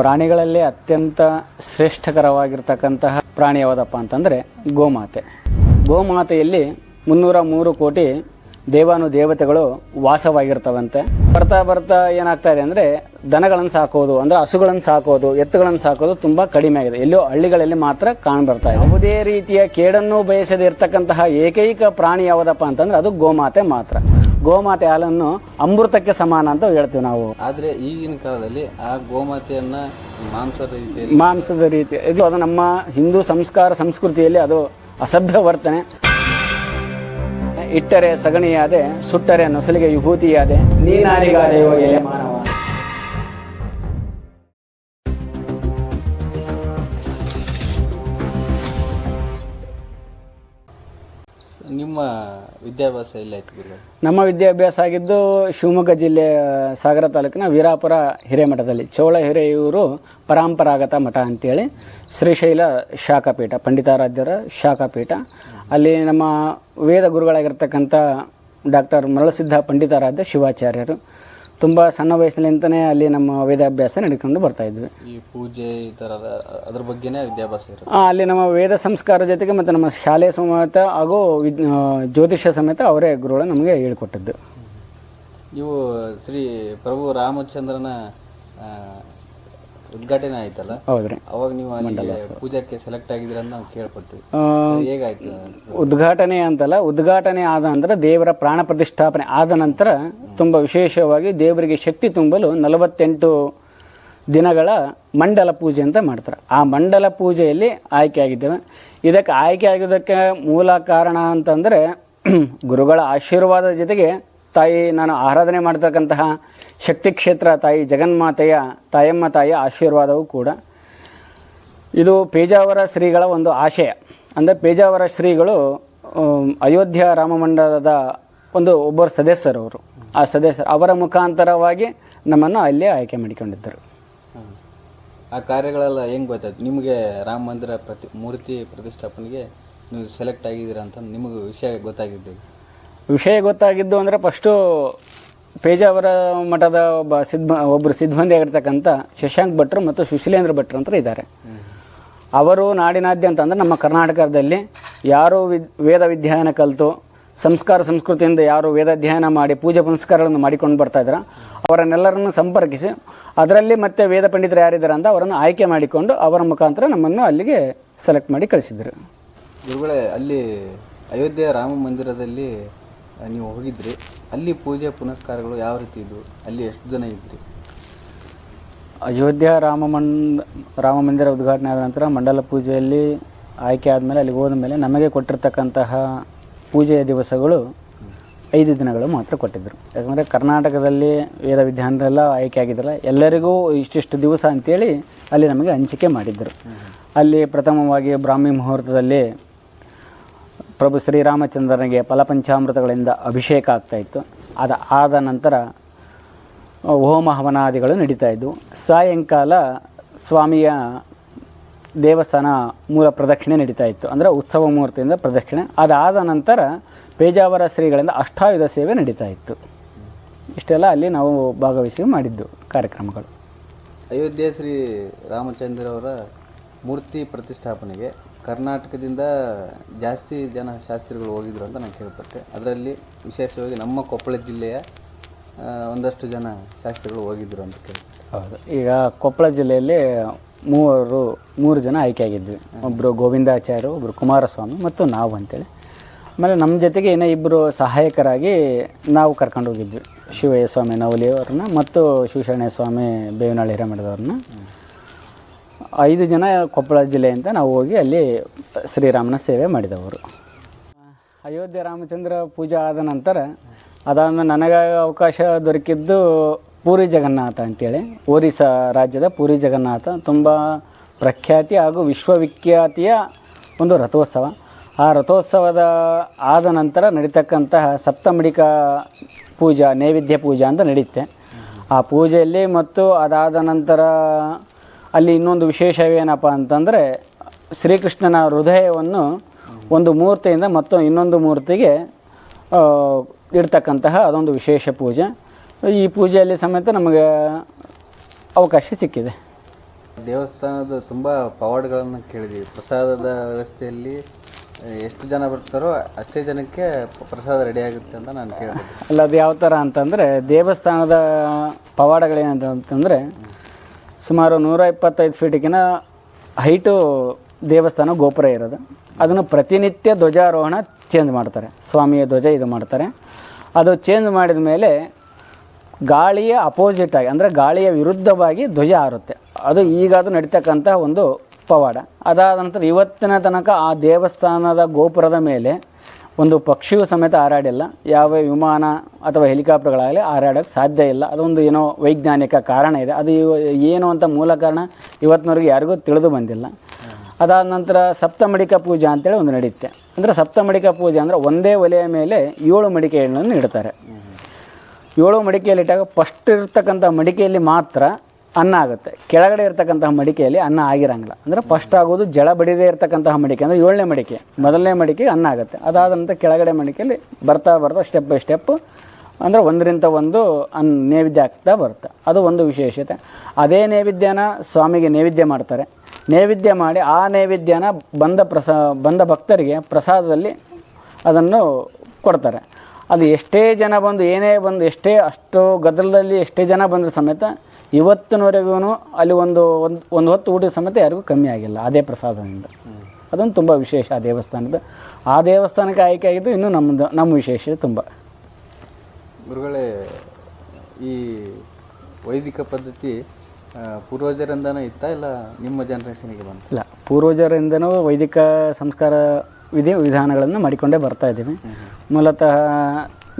ಪ್ರಾಣಿಗಳಲ್ಲಿ ಅತ್ಯಂತ ಶ್ರೇಷ್ಠಕರವಾಗಿರ್ತಕ್ಕಂತಹ ಪ್ರಾಣಿ ಯಾವುದಪ್ಪ ಅಂತಂದರೆ ಗೋಮಾತೆ. ಗೋಮಾತೆಯಲ್ಲಿ ಮುನ್ನೂರ ಮೂರು ಕೋಟಿ ದೇವಾನು ದೇವತೆಗಳು ವಾಸವಾಗಿರ್ತವಂತೆ. ಬರ್ತಾ ಬರ್ತಾ ಏನಾಗ್ತಾ ಇದೆ ಅಂದರೆ ದನಗಳನ್ನು ಸಾಕೋದು, ಅಂದರೆ ಹಸುಗಳನ್ನು ಸಾಕೋದು, ಎತ್ತುಗಳನ್ನು ಸಾಕೋದು ತುಂಬ ಕಡಿಮೆ ಆಗಿದೆ. ಎಲ್ಲೋ ಹಳ್ಳಿಗಳಲ್ಲಿ ಮಾತ್ರ ಕಾಣ್ಬರ್ತಾ ಇದೆ. ಯಾವುದೇ ರೀತಿಯ ಕೇಡನ್ನು ಬಯಸದೇ ಇರತಕ್ಕಂತಹ ಏಕೈಕ ಪ್ರಾಣಿ ಯಾವುದಪ್ಪ ಅಂತಂದ್ರೆ ಅದು ಗೋಮಾತೆ ಮಾತ್ರ. ಗೋಮಾತೆ ಹಾಲನ್ನು ಅಮೃತಕ್ಕೆ ಸಮಾನ ಅಂತ ಹೇಳ್ತೀವಿ ನಾವು. ಆದರೆ ಈಗಿನ ಕಾಲದಲ್ಲಿ ಆ ಗೋಮಾತೆಯನ್ನ ಮಾಂಸದ ರೀತಿಯಲ್ಲಿ ಮಾಂಸದ ರೀತಿ ಇದು ಅದು ನಮ್ಮ ಹಿಂದೂ ಸಂಸ್ಕಾರ ಸಂಸ್ಕೃತಿಯಲ್ಲಿ ಅದು ಅಸಭ್ಯ ವರ್ತನೆ. ಇಟ್ಟರೆ ಸಗಣಿಯಾದೆ ಸುಟ್ಟರೆ ನೊಸಲಿಗೆ ವಿಭೂತಿಯಾದೆ ನೀನಾರಿಗಾದೆಯೋ ಎಲೆ ವಿದ್ಯಾಭ್ಯಾಸ ನಮ್ಮ ವಿದ್ಯಾಭ್ಯಾಸ ಆಗಿದ್ದು ಶಿವಮೊಗ್ಗ ಜಿಲ್ಲೆ ಸಾಗರ ತಾಲೂಕಿನ ವೀರಾಪುರ ಹಿರೇಮಠದಲ್ಲಿ. ಚೋಳ ಹಿರೆಯೂರು ಪರಂಪರಾಗತ ಮಠ ಅಂತೇಳಿ ಶ್ರೀಶೈಲ ಶಾಖಾಪೀಠ, ಪಂಡಿತಾರಾಧ್ಯರ ಶಾಖಾಪೀಠ. ಅಲ್ಲಿ ನಮ್ಮ ವೇದ ಗುರುಗಳಾಗಿರ್ತಕ್ಕಂಥ ಡಾಕ್ಟರ್ ಮರಳಸಿದ್ಧ ಪಂಡಿತಾರಾಧ್ಯ ಶಿವಾಚಾರ್ಯರು ತುಂಬ ಸಣ್ಣ ವಯಸ್ಸಿನಿಂದಲೇ ಅಲ್ಲಿ ನಮ್ಮ ವೇದಾಭ್ಯಾಸ ನಡ್ಕೊಂಡು ಬರ್ತಾ ಇದ್ವಿ. ಈ ಪೂಜೆ ಈ ಥರದ ಅದ್ರ ಬಗ್ಗೆನೇ ವಿದ್ಯಾಭ್ಯಾಸ ಇರುತ್ತೆ? ಆ, ಅಲ್ಲಿ ನಮ್ಮ ವೇದ ಸಂಸ್ಕಾರ ಜೊತೆಗೆ ಮತ್ತು ನಮ್ಮ ಶಾಲೆ ಸಮೇತ ಹಾಗೂ ವಿದ್ ಆ, ಜ್ಯೋತಿಷ್ಯ ಸಮೇತ ಅವರೇ ಗುರುಗಳು ನಮಗೆ ಹೇಳ್ಕೊಟ್ಟದ್ದು. ನೀವು ಶ್ರೀ ಪ್ರಭು ರಾಮಚಂದ್ರನ ಆ, ಉದ್ಘಾಟನೆ ಆಯ್ತಲ್ಲ? ಹೌದ್ರಿ. ಅವಾಗ ನೀವು ಮಂಡಲ ಪೂಜಾಕ್ಕೆ ಸೆಲೆಕ್ಟ್ ಆಗಿದ್ರನ್ನ ನಾವು ಕೇಳ್ಪಟ್ವಿ. ಹೇಗಾಯ್ತು? ಉದ್ಘಾಟನೆ ಅಂತಲ್ಲ ಉದ್ಘಾಟನೆ ಆದ ನಂತರ ದೇವರ ಪ್ರಾಣ ಪ್ರತಿಷ್ಠಾಪನೆ ಆದ ನಂತರ ತುಂಬ ವಿಶೇಷವಾಗಿ ದೇವರಿಗೆ ಶಕ್ತಿ ತುಂಬಲು ನಲವತ್ತೆಂಟು ದಿನಗಳ ಮಂಡಲ ಪೂಜೆ ಅಂತ ಮಾಡ್ತಾರೆ. ಆ ಮಂಡಲ ಪೂಜೆಯಲ್ಲಿ ಆಯ್ಕೆ ಆಗಿದ್ದೇವೆ. ಇದಕ್ಕೆ ಆಯ್ಕೆ ಆಗಿದ್ದಕ್ಕೆ ಮೂಲ ಕಾರಣ ಅಂತಂದರೆ ಗುರುಗಳ ಆಶೀರ್ವಾದದ ಜೊತೆಗೆ ತಾಯಿ, ನಾನು ಆರಾಧನೆ ಮಾಡ್ತಕ್ಕಂತಹ ಶಕ್ತಿ ಕ್ಷೇತ್ರ ತಾಯಿ ಜಗನ್ಮಾತೆಯ, ತಾಯಮ್ಮ ತಾಯಿಯ ಆಶೀರ್ವಾದವೂ ಕೂಡ. ಇದು ಪೇಜಾವರ ಶ್ರೀಗಳ ಒಂದು ಆಶಯ. ಅಂದರೆ ಪೇಜಾವರ ಶ್ರೀಗಳು ಅಯೋಧ್ಯ ರಾಮಮಂಡಲದ ಒಂದು ಒಬ್ಬರು ಸದಸ್ಯರು ಅವರು. ಆ ಸದಸ್ಯರು ಅವರ ಮುಖಾಂತರವಾಗಿ ನಮ್ಮನ್ನು ಅಲ್ಲೇ ಆಯ್ಕೆ ಮಾಡಿಕೊಂಡಿದ್ದರು. ಆ ಕಾರ್ಯಗಳೆಲ್ಲ ಹೆಂಗೆ ಗೊತ್ತಾಯ್ತು? ನಿಮಗೆ ರಾಮ ಮಂದಿರ ಪ್ರತಿ ಮೂರ್ತಿ ಪ್ರತಿಷ್ಠಾಪನೆಗೆ ನೀವು ಸೆಲೆಕ್ಟ್ ಆಗಿದ್ದೀರಾ ಅಂತ ನಿಮಗೆ ವಿಷಯ ಗೊತ್ತಾಗಿದ್ದು. ವಿಷಯ ಗೊತ್ತಾಗಿದ್ದು ಅಂದರೆ ಫಸ್ಟು ಪೇಜಾವರ ಮಠದ ಒಬ್ಬ ಸಿದ್ಧ ಒಬ್ಬರು ಸಿದ್ಧಂದಿ ಆಗಿರ್ತಕ್ಕಂಥ ಶಶಾಂಕ್ ಭಟ್ರು ಮತ್ತು ಸುಶೀಲೇಂದ್ರ ಭಟ್ರು ಅಂತ ಇದ್ದಾರೆ. ಅವರು ನಾಡಿನಾದ್ಯಂತ ಅಂದರೆ ನಮ್ಮ ಕರ್ನಾಟಕದಲ್ಲಿ ಯಾರು ವಿದ್, ವೇದ ವಿದ್ಯಾಯನ ಕಲಿತು, ಸಂಸ್ಕಾರ ಸಂಸ್ಕೃತಿಯಿಂದ ಯಾರು ವೇದಾಧ್ಯಯನ ಮಾಡಿ, ಪೂಜೆ ಪುನಸ್ಕಾರಗಳನ್ನು ಮಾಡಿಕೊಂಡು ಬರ್ತಾ ಇದ್ದಾರೆ, ಅವರನ್ನೆಲ್ಲರನ್ನು ಸಂಪರ್ಕಿಸಿ, ಅದರಲ್ಲಿ ಮತ್ತೆ ವೇದ ಪಂಡಿತರು ಯಾರಿದ್ದಾರೆ ಅಂತ ಅವರನ್ನು ಆಯ್ಕೆ ಮಾಡಿಕೊಂಡು ಅವರ ಮುಖಾಂತರ ನಮ್ಮನ್ನು ಅಲ್ಲಿಗೆ ಸೆಲೆಕ್ಟ್ ಮಾಡಿ ಕಳಿಸಿದರು. ಗುರುಗಳೇ, ಅಲ್ಲಿ ಅಯೋಧ್ಯೆ ರಾಮ ಮಂದಿರದಲ್ಲಿ ನೀವು ಹೋಗಿದ್ರಿ. ಅಲ್ಲಿ ಪೂಜೆ ಪುನಸ್ಕಾರಗಳು ಯಾವ ರೀತಿ ಇದ್ವು? ಅಲ್ಲಿ ಎಷ್ಟು ಜನ ಇದ್ರಿ? ಅಯೋಧ್ಯ ರಾಮ ಮಂಡ್, ರಾಮ ಮಂದಿರ ಉದ್ಘಾಟನೆ ಆದ ನಂತರ ಮಂಡಲ ಪೂಜೆಯಲ್ಲಿ ಆಯ್ಕೆ ಆದಮೇಲೆ ಅಲ್ಲಿಗೆ ಹೋದ ಮೇಲೆ ನಮಗೆ ಕೊಟ್ಟಿರ್ತಕ್ಕಂತಹ ಪೂಜೆಯ ದಿವಸಗಳು ಐದು ದಿನಗಳು ಮಾತ್ರ ಕೊಟ್ಟಿದ್ದರು. ಯಾಕಂದರೆ ಕರ್ನಾಟಕದಲ್ಲಿ ವೇದ ವಿದ್ಯಾನರೆಲ್ಲ ಆಯ್ಕೆ ಆಗಿದ್ದಿಲ್ಲ, ಎಲ್ಲರಿಗೂ ಇಷ್ಟಿಷ್ಟು ದಿವಸ ಅಂತೇಳಿ ಅಲ್ಲಿ ನಮಗೆ ಹಂಚಿಕೆ ಮಾಡಿದ್ದರು. ಅಲ್ಲಿ ಪ್ರಥಮವಾಗಿ ಬ್ರಾಹ್ಮಿ ಮುಹೂರ್ತದಲ್ಲಿ ಪ್ರಭು ಶ್ರೀರಾಮಚಂದ್ರನಿಗೆ ಫಲಪಂಚಾಮೃತಗಳಿಂದ ಅಭಿಷೇಕ ಆಗ್ತಾಯಿತ್ತು ಅದು ಆದ ನಂತರ ಹೋಮ ಹವನಾದಿಗಳು ನಡೀತಾ ಇದ್ದವು ಸಾಯಂಕಾಲ ಸ್ವಾಮಿಯ ದೇವಸ್ಥಾನ ಮೂಲ ಪ್ರದಕ್ಷಿಣೆ ನಡೀತಾ ಇತ್ತು. ಅಂದರೆ ಉತ್ಸವ ಮೂರ್ತಿಯಿಂದ ಪ್ರದಕ್ಷಿಣೆ. ಅದಾದ ನಂತರ ಪೇಜಾವರ ಶ್ರೀಗಳಿಂದ ಅಷ್ಟಾಯುಧ ಸೇವೆ ನಡೀತಾ ಇತ್ತು. ಇಷ್ಟೆಲ್ಲ ಅಲ್ಲಿ ನಾವು ಭಾಗವಹಿಸಿ ಮಾಡಿದ್ದು ಕಾರ್ಯಕ್ರಮಗಳು. ಅಯೋಧ್ಯೆ ಶ್ರೀ ರಾಮಚಂದ್ರ ಅವರ ಮೂರ್ತಿ ಪ್ರತಿಷ್ಠಾಪನೆಗೆ ಕರ್ನಾಟಕದಿಂದ ಜಾಸ್ತಿ ಜನ ಶಾಸ್ತ್ರಿಗಳು ಹೋಗಿದ್ರು ಅಂತ ನಾನು ಕೇಳ್ಪಟ್ಟೆ. ಅದರಲ್ಲಿ ವಿಶೇಷವಾಗಿ ನಮ್ಮ ಕೊಪ್ಪಳ ಜಿಲ್ಲೆಯ ಒಂದಷ್ಟು ಜನ ಶಾಸ್ತ್ರಿಗಳು ಹೋಗಿದ್ರು ಅಂತ ಕೇಳ್ಪಟ್ಟೆ. ಹೌದು. ಈಗ ಕೊಪ್ಪಳ ಜಿಲ್ಲೆಯಲ್ಲಿ ಮೂವರು, ಮೂರು ಜನ ಆಯ್ಕೆಯಾಗಿದ್ವಿ. ಒಬ್ಬರು ಗೋವಿಂದಾಚಾರ್ಯರು ಒಬ್ಬರು ಕುಮಾರಸ್ವಾಮಿ ಮತ್ತು ನಾವು ಅಂತೇಳಿ. ಆಮೇಲೆ ನಮ್ಮ ಜೊತೆಗೆ ಇನ್ನೂ ಇಬ್ಬರು ಸಹಾಯಕರಾಗಿ ನಾವು ಕರ್ಕೊಂಡು ಹೋಗಿದ್ವಿ. ಶಿವಯ್ಯ ಸ್ವಾಮಿ ನವಲಿಯವ್ರನ್ನ ಮತ್ತು ಶಿವಶರಣ್ಯ ಸ್ವಾಮಿ ಬೇವಿನಾಳ್ ಹಿರೇಮಠದವ್ರನ್ನ. ಐದು ಜನ ಕೊಪ್ಪಳ ಜಿಲ್ಲೆಯಿಂದ ನಾವು ಹೋಗಿ ಅಲ್ಲಿ ಶ್ರೀರಾಮನ ಸೇವೆ ಮಾಡಿದವರು. ಅಯೋಧ್ಯೆ ರಾಮಚಂದ್ರ ಪೂಜೆ ಆದ ನಂತರ ಅದಾದ ನನಗೆ ಅವಕಾಶ ದೊರಕಿದ್ದು ಪೂರಿ ಜಗನ್ನಾಥ ಅಂತೇಳಿ. ಒರಿಸ್ಸಾ ರಾಜ್ಯದ ಪೂರಿ ಜಗನ್ನಾಥ. ತುಂಬ ಪ್ರಖ್ಯಾತಿ ಹಾಗೂ ವಿಶ್ವವಿಖ್ಯಾತಿಯ ಒಂದು ರಥೋತ್ಸವ. ಆ ರಥೋತ್ಸವದ ಆದ ನಂತರ ನಡೀತಕ್ಕಂತಹ ಸಪ್ತಮಡಿಕ ಪೂಜಾ, ನೈವೇದ್ಯ ಪೂಜಾ ಅಂತ ನಡೆಯುತ್ತೆ ಆ ಪೂಜೆಯಲ್ಲಿ ಮತ್ತು ಅದಾದ ನಂತರ ಅಲ್ಲಿ ಇನ್ನೊಂದು ವಿಶೇಷವೇನಪ್ಪ ಅಂತಂದರೆ ಶ್ರೀಕೃಷ್ಣನ ಹೃದಯವನ್ನು ಒಂದು ಮೂರ್ತಿಯಿಂದ ಮತ್ತು ಇನ್ನೊಂದು ಮೂರ್ತಿಗೆ ಇಡ್ತಕ್ಕಂತಹ ಅದೊಂದು ವಿಶೇಷ ಪೂಜೆ. ಈ ಪೂಜೆಯಲ್ಲಿ ಸಮೇತ ನಮಗೆ ಅವಕಾಶ ಸಿಕ್ಕಿದೆ. ದೇವಸ್ಥಾನದ ತುಂಬ ಪವಾಡಗಳನ್ನು ಕೇಳಿದ್ವಿ. ಪ್ರಸಾದದ ವ್ಯವಸ್ಥೆಯಲ್ಲಿ ಎಷ್ಟು ಜನ ಬರ್ತಾರೋ ಅಷ್ಟೇ ಜನಕ್ಕೆ ಪ್ರಸಾದ ರೆಡಿ ಆಗುತ್ತೆ ಅಂತ ನಾನು ಕೇಳಿದೆ ಅಲ್ಲ ಅದು ಯಾವ ಥರ ಅಂತಂದರೆ ದೇವಸ್ಥಾನದ ಪವಾಡಗಳೇನಂತ ಅಂತಂದರೆ ಸುಮಾರು ನೂರ ಇಪ್ಪತ್ತೈದು ಫೀಟಿಗಿನ ಹೈಟು ದೇವಸ್ಥಾನ ಗೋಪುರ ಇರೋದು. ಅದನ್ನು ಪ್ರತಿನಿತ್ಯ ಧ್ವಜಾರೋಹಣ ಚೇಂಜ್ ಮಾಡ್ತಾರೆ. ಸ್ವಾಮಿಯ ಧ್ವಜ ಇದು ಮಾಡ್ತಾರೆ. ಅದು ಚೇಂಜ್ ಮಾಡಿದ ಮೇಲೆ ಗಾಳಿಯ ಅಪೋಸಿಟ್ ಆಗಿ, ಅಂದರೆ ಗಾಳಿಯ ವಿರುದ್ಧವಾಗಿ ಧ್ವಜ ಹಾರುತ್ತೆ. ಅದು ಈಗ ಅದು ನಡೀತಕ್ಕಂಥ ಒಂದು ಪವಾಡ. ಅದಾದ ನಂತರ ಇವತ್ತಿನ ತನಕ ಆ ದೇವಸ್ಥಾನದ ಗೋಪುರದ ಮೇಲೆ ಒಂದು ಪಕ್ಷಿಯು ಸಮೇತ ಹಾರಾಡಿಲ್ಲ. ಯಾವ ವಿಮಾನ ಅಥವಾ ಹೆಲಿಕಾಪ್ಟರ್ಗಳಾಗಲಿ ಹಾರಾಡೋಕ್ಕೆ ಸಾಧ್ಯ ಇಲ್ಲ. ಅದೊಂದು ಏನೋ ವೈಜ್ಞಾನಿಕ ಕಾರಣ ಇದೆ. ಅದು ಏನು ಅಂತ ಮೂಲ ಕಾರಣ ಇವತ್ತಿನವರೆಗೆ ಯಾರಿಗೂ ತಿಳಿದು ಬಂದಿಲ್ಲ. ಅದಾದ ನಂತರ ಸಪ್ತಮಡಿಕ ಪೂಜೆ ಅಂತೇಳಿ ಒಂದು ನಡೆಯುತ್ತೆ ಅಂದರೆ ಸಪ್ತಮಡಿಕ ಪೂಜೆ ಅಂದರೆ ಒಂದೇ ಒಲೆಯ ಮೇಲೆ ಏಳು ಮಡಿಕೆಗಳನ್ನು ಇಡ್ತಾರೆ. ಏಳು ಮಡಿಕೆಯಲ್ಲಿ ಇಟ್ಟಾಗ ಫಸ್ಟ್ ಇರ್ತಕ್ಕಂಥ ಮಡಿಕೆಯಲ್ಲಿ ಮಾತ್ರ ಅನ್ನ ಆಗುತ್ತೆ. ಕೆಳಗಡೆ ಇರ್ತಕ್ಕಂತಹ ಮಡಿಕೆಯಲ್ಲಿ ಅನ್ನ ಆಗಿರಂಗಿಲ್ಲ. ಅಂದರೆ ಫಸ್ಟ್ ಆಗೋದು ಜಳ ಬಡಿದೇ ಇರ್ತಕ್ಕಂತಹ ಮಡಿಕೆ, ಅಂದರೆ ಏಳನೇ ಮಡಿಕೆ, ಮೊದಲನೇ ಮಡಿಕೆ ಅನ್ನ ಆಗುತ್ತೆ. ಅದಾದ ನಂತರ ಕೆಳಗಡೆ ಮಡಿಕೆಯಲ್ಲಿ ಬರ್ತಾ ಬರ್ತಾ ಸ್ಟೆಪ್ ಬೈ ಸ್ಟೆಪ್ಪು ಅಂದರೆ ಒಂದರಿಂದ ಒಂದು ಅನ್ ನೈವೇದ್ಯ ಆಗ್ತಾ ಬರುತ್ತೆ. ಅದು ಒಂದು ವಿಶೇಷತೆ. ಅದೇ ನೈವೇದ್ಯನ ಸ್ವಾಮಿಗೆ ನೈವೇದ್ಯ ಮಾಡ್ತಾರೆ. ನೈವೇದ್ಯ ಮಾಡಿ ಆ ನೈವೇದ್ಯನ ಬಂದ ಪ್ರಸಾ, ಬಂದ ಭಕ್ತರಿಗೆ ಪ್ರಸಾದದಲ್ಲಿ ಅದನ್ನು ಕೊಡ್ತಾರೆ. ಅದು ಎಷ್ಟೇ ಜನ ಬಂದು ಏನೇ ಬಂದು ಎಷ್ಟೇ ಅಷ್ಟು ಗದ್ದಲದಲ್ಲಿ ಎಷ್ಟೇ ಜನ ಬಂದರೂ ಸಮೇತ ಇವತ್ತಿನವರೆಗೂ ಅಲ್ಲಿ ಒಂದು ಒಂದು ಒಂದು ಹೊತ್ತು ಊಟದ ಸಮೇತ ಯಾರಿಗೂ ಕಮ್ಮಿ ಆಗಿಲ್ಲ ಅದೇ ಪ್ರಸಾದದಿಂದ. ಅದೊಂದು ತುಂಬ ವಿಶೇಷ ಆ ದೇವಸ್ಥಾನದ. ಆ ದೇವಸ್ಥಾನಕ್ಕೆ ಆಯ್ಕೆ ಆಗಿದ್ದು ಇನ್ನೂ ನಮ್ಮದು ನಮ್ಮ ವಿಶೇಷ ತುಂಬ. ಗುರುಗಳೇ ಈ ವೈದಿಕ ಪದ್ಧತಿ ಪೂರ್ವಜರಿಂದನೂ ಪೂರ್ವಜರಿಂದನೇ ಇತ್ತ ಇಲ್ಲ ನಿಮ್ಮ ಜನರೇಷನ್ಗೆ ಬಂತು? ಇಲ್ಲ ಪೂರ್ವಜರಿಂದನೂ ವೈದಿಕ ಸಂಸ್ಕಾರ ವಿಧಿ ವಿಧಾನಗಳನ್ನು ಮಾಡಿಕೊಂಡೇ ಬರ್ತಾ ಇದ್ದೀವಿ. ಮೂಲತಃ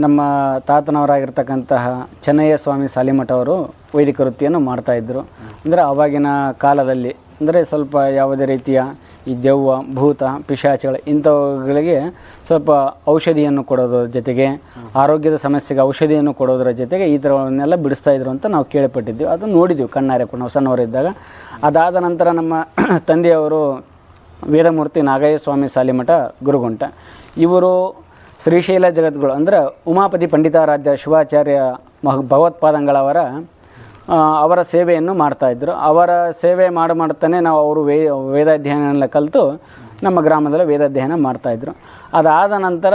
ನಮ್ಮ ತಾತನವರಾಗಿರ್ತಕ್ಕಂತಹ ಚೆನ್ನಯ್ಯ ಸ್ವಾಮಿ ಸಾಲಿಮಠ ಅವರು ವೈದಿಕ ವೃತ್ತಿಯನ್ನು ಮಾಡ್ತಾಯಿದ್ರು ಅಂದರೆ ಅವಾಗಿನ ಕಾಲದಲ್ಲಿ, ಅಂದರೆ ಸ್ವಲ್ಪ ಯಾವುದೇ ರೀತಿಯ ಈ ದೆವ್ವ, ಭೂತ, ಪಿಶಾಚಿಗಳು ಇಂಥವುಗಳಿಗೆ ಸ್ವಲ್ಪ ಔಷಧಿಯನ್ನು ಕೊಡೋದ್ರ ಜೊತೆಗೆ, ಆರೋಗ್ಯದ ಸಮಸ್ಯೆಗೆ ಔಷಧಿಯನ್ನು ಕೊಡೋದ್ರ ಜೊತೆಗೆ ಈ ಥರವನ್ನೆಲ್ಲ ಬಿಡಿಸ್ತಾ ಇದ್ರು ಅಂತ ನಾವು ಕೇಳಿಪಟ್ಟಿದ್ದೆವು. ಅದು ನೋಡಿದ್ವಿ ಕಣ್ಣಾರೆ ಕೂಡ ನಾವು ಸಣ್ಣವರಿದ್ದಾಗ. ಅದಾದ ನಂತರ ನಮ್ಮ ತಂದೆಯವರು ವೀರಮೂರ್ತಿ ನಾಗಯ್ಯ ಸ್ವಾಮಿ ಸಾಲಿಮಠ ಗುರುಗುಂಟ. ಇವರು ಶ್ರೀಶೈಲ ಜಗದ್ಗುರು ಅಂದರೆ ಉಮಾಪತಿ ಪಂಡಿತಾರಾಧ್ಯ ಶಿವಾಚಾರ್ಯ ಮಹ ಭಗವತ್ಪಾದಂಗಳವರ ಅವರ ಸೇವೆಯನ್ನು ಮಾಡ್ತಾಯಿದ್ರು ಅವರ ಸೇವೆ ಮಾಡಿ ಮಾಡ್ತಾನೆ ನಾವು ಅವರು ವೇ ವೇದಾಧ್ಯಯನ ಕಲಿತು ನಮ್ಮ ಗ್ರಾಮದಲ್ಲಿ ವೇದಾಧ್ಯಯನ ಮಾಡ್ತಾಯಿದ್ರು ಅದಾದ ನಂತರ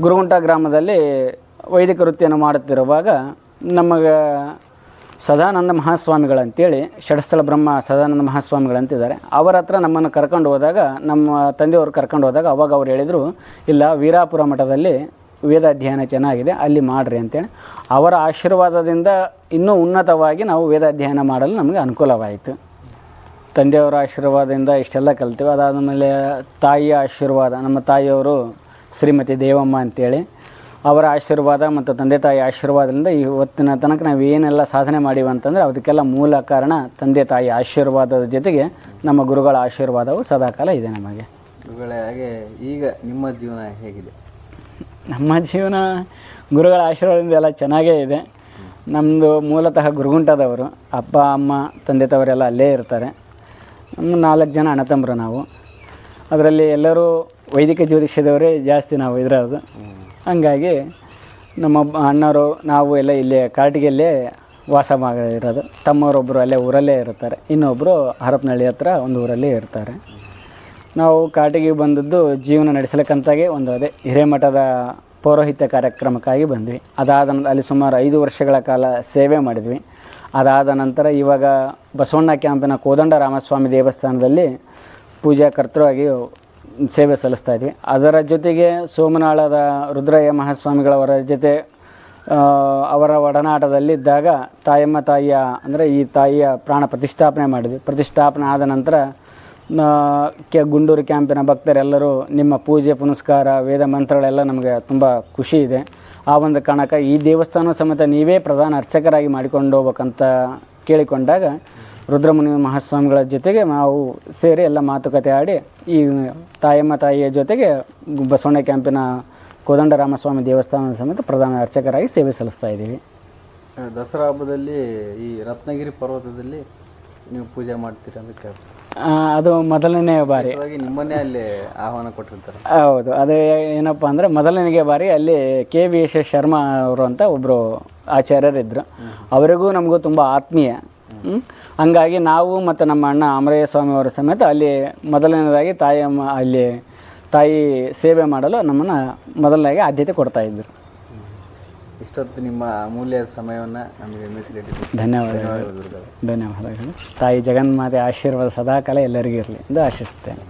ಗುರುಗುಂಟ ಗ್ರಾಮದಲ್ಲಿ ವೈದಿಕ ವೃತ್ತಿಯನ್ನು ಮಾಡುತ್ತಿರುವಾಗ ನಮಗೆ ಸದಾನಂದ ಮಹಾಸ್ವಾಮಿಗಳಂತೇಳಿ ಷಡಸ್ಥಳ ಬ್ರಹ್ಮ ಸದಾನಂದ ಮಹಾಸ್ವಾಮಿಗಳಂತಿದ್ದಾರೆ. ಅವರ ಹತ್ರ ನಮ್ಮನ್ನು ಕರ್ಕೊಂಡು ಹೋದಾಗ, ನಮ್ಮ ತಂದೆಯವರು ಕರ್ಕೊಂಡು ಹೋದಾಗ ಅವಾಗ ಅವ್ರು ಹೇಳಿದರು, ಇಲ್ಲ, ವೀರಾಪುರ ಮಠದಲ್ಲಿ ವೇದಾಧ್ಯಯನ ಚೆನ್ನಾಗಿದೆ, ಅಲ್ಲಿ ಮಾಡಿರಿ ಅಂತೇಳಿ. ಅವರ ಆಶೀರ್ವಾದದಿಂದ ಇನ್ನೂ ಉನ್ನತವಾಗಿ ನಾವು ವೇದಾಧ್ಯಯನ ಮಾಡಲು ನಮಗೆ ಅನುಕೂಲವಾಯಿತು. ತಂದೆಯವರ ಆಶೀರ್ವಾದದಿಂದ ಇಷ್ಟೆಲ್ಲ ಕಲ್ತೀವಿ. ಅದಾದಮೇಲೆ ತಾಯಿಯ ಆಶೀರ್ವಾದ, ನಮ್ಮ ತಾಯಿಯವರು ಶ್ರೀಮತಿ ದೇವಮ್ಮ ಅಂತೇಳಿ ಅವರ ಆಶೀರ್ವಾದ ಮತ್ತು ತಂದೆ ತಾಯಿ ಆಶೀರ್ವಾದದಿಂದ ಇವತ್ತಿನ ತನಕ ನಾವು ಏನೆಲ್ಲ ಸಾಧನೆ ಮಾಡೀವಿ ಅಂತಂದರೆ ಅದಕ್ಕೆಲ್ಲ ಮೂಲ ಕಾರಣ ತಂದೆ ತಾಯಿ ಆಶೀರ್ವಾದದ ಜೊತೆಗೆ ನಮ್ಮ ಗುರುಗಳ ಆಶೀರ್ವಾದವು ಸದಾಕಾಲ ಇದೆ ನಮಗೆ. ಗುರುಗಳ ಹಾಗೆ ಈಗ ನಿಮ್ಮ ಜೀವನ ಹೇಗಿದೆ? ನಮ್ಮ ಜೀವನ ಗುರುಗಳ ಆಶೀರ್ವಾದದಿಂದ ಎಲ್ಲ ಚೆನ್ನಾಗೇ ಇದೆ. ನಮ್ಮದು ಮೂಲತಃ ಗುರುಗುಂಟದವರು ಅಪ್ಪ ಅಮ್ಮ ತಂದೆ ತಾವರೆಲ್ಲ ಅಲ್ಲೇ ಇರ್ತಾರೆ. ನಮ್ಮ ನಾಲ್ಕು ಜನ ಅಣ್ಣ ತಮ್ಮರು ನಾವು. ಅದರಲ್ಲಿ ಎಲ್ಲರೂ ವೈದಿಕ ಜ್ಯೋತಿಷ್ಯದವರೇ ಜಾಸ್ತಿ ನಾವು ಇರೋದು ಹಂಗಾಗಿ ನಮ್ಮ ಅಣ್ಣವರು ನಾವು ಎಲ್ಲ ಇಲ್ಲೇ ಕಾಟಿಗೆಲ್ಲೇ ವಾಸ ಮಾಡಿರೋದು. ತಮ್ಮವರೊಬ್ಬರು ಅಲ್ಲೇ ಊರಲ್ಲೇ ಇರ್ತಾರೆ. ಇನ್ನೊಬ್ಬರು ಹರಪನಹಳ್ಳಿ ಹತ್ರ ಒಂದು ಊರಲ್ಲೇ ಇರ್ತಾರೆ. ನಾವು ಕಾಟಿಗೆ ಬಂದದ್ದು ಜೀವನ ನಡೆಸಲಿಕ್ಕಂತಾಗೆ ಒಂದು ಅದೇ ಹಿರೇಮಠದ ಪೌರೋಹಿತ್ಯ ಕಾರ್ಯಕ್ರಮಕ್ಕಾಗಿ ಬಂದ್ವಿ. ಅದಾದ ನಂತರ ಅಲ್ಲಿ ಸುಮಾರು ಐದು ವರ್ಷಗಳ ಕಾಲ ಸೇವೆ ಮಾಡಿದ್ವಿ. ಅದಾದ ನಂತರ ಇವಾಗ ಬಸವಣ್ಣ ಕ್ಯಾಂಪಿನ ಕೋದಂಡ ರಾಮಸ್ವಾಮಿ ದೇವಸ್ಥಾನದಲ್ಲಿ ಪೂಜಾ ಕರ್ತೃವಾಗಿ ಸೇವೆ ಸಲ್ಲಿಸ್ತಾ ಇದ್ವಿ. ಅದರ ಜೊತೆಗೆ ಸೋಮನಾಳದ ರುದ್ರಯ್ಯ ಮಹಾಸ್ವಾಮಿಗಳವರ ಜೊತೆ ಅವರ ಒಡನಾಟದಲ್ಲಿದ್ದಾಗ ತಾಯಮ್ಮ ತಾಯಿಯ, ಅಂದರೆ ಈ ತಾಯಿಯ ಪ್ರಾಣ ಪ್ರತಿಷ್ಠಾಪನೆ ಮಾಡಿದ್ವಿ. ಪ್ರತಿಷ್ಠಾಪನೆ ಆದ ನಂತರ ಕೆ, ಗುಂಡೂರು ಕ್ಯಾಂಪಿನ ಭಕ್ತರೆಲ್ಲರೂ ನಿಮ್ಮ ಪೂಜೆ, ಪುನಸ್ಕಾರ, ವೇದ ಮಂತ್ರಗಳೆಲ್ಲ ನಮಗೆ ತುಂಬ ಖುಷಿ ಇದೆ. ಆ ಒಂದು ಕಾರಣಕ್ಕೆ ಈ ದೇವಸ್ಥಾನ ಸಮೇತ ನೀವೇ ಪ್ರಧಾನ ಅರ್ಚಕರಾಗಿ ಮಾಡಿಕೊಂಡು ಹೋಗ್ಬೇಕಂತ ಕೇಳಿಕೊಂಡಾಗ ರುದ್ರಮುನಿ ಮಹಾಸ್ವಾಮಿಗಳ ಜೊತೆಗೆ ನಾವು ಸೇರಿ ಎಲ್ಲ ಮಾತುಕತೆ ಆಡಿ ಈ ತಾಯಮ್ಮ ತಾಯಿಯ ಜೊತೆಗೆ ಬಸವಣ್ಣ ಕ್ಯಾಂಪಿನ ಕೋದಂಡ ರಾಮಸ್ವಾಮಿ ದೇವಸ್ಥಾನದ ಸಮೇತ ಪ್ರಧಾನ ಅರ್ಚಕರಾಗಿ ಸೇವೆ ಸಲ್ಲಿಸ್ತಾ ಇದ್ದೀವಿ. ದಸರಾ ಹಬ್ಬದಲ್ಲಿ ಈ ರತ್ನಗಿರಿ ಪರ್ವತದಲ್ಲಿ ನೀವು ಪೂಜೆ ಮಾಡ್ತೀರಿ ಅಂತ ಅದು ಮೊದಲನೇ ಬಾರಿ. ನಿಮ್ಮನ್ನೇ ಅಲ್ಲಿ ಆಹ್ವಾನ ಕೊಟ್ಟಿರ್ತಾರೆ. ಹೌದು ಅದು ಏನಪ್ಪ ಅಂದರೆ ಮೊದಲನೇ ಬಾರಿ ಅಲ್ಲಿ K V S S Sharma ಅವರು ಅಂತ ಒಬ್ಬರು ಆಚಾರ್ಯರಿದ್ದರು ಅವರಿಗೂ ನಮಗೂ ತುಂಬ ಆತ್ಮೀಯ? ಹಂಗಾಗಿ ನಾವು ಮತ್ತು ನಮ್ಮ ಅಣ್ಣ ಅಮರಯ್ಯ ಸ್ವಾಮಿ ಅವರ ಸಮೇತ ಅಲ್ಲಿ ಮೊದಲನೇದಾಗಿ ತಾಯಿ ಅಮ್ಮ ಅಲ್ಲಿ ತಾಯಿ ಸೇವೆ ಮಾಡಲು ನಮ್ಮನ್ನು ಮೊದಲನೇದಾಗಿ ಆದ್ಯತೆ ಕೊಡ್ತಾ ಇದ್ದರು ಇಷ್ಟೊತ್ತು ನಿಮ್ಮ ಅಮೂಲ್ಯ ಸಮಯವನ್ನು ನಮಗೆ ಧನ್ಯವಾದಗಳು. ಧನ್ಯವಾದಗಳು ತಾಯಿ ಜಗನ್ಮಾತೆ ಆಶೀರ್ವಾದ ಸದಾಕಾಲ ಎಲ್ಲರಿಗೂ ಇರಲಿ ಎಂದು ಆಶಿಸ್ತೇನೆ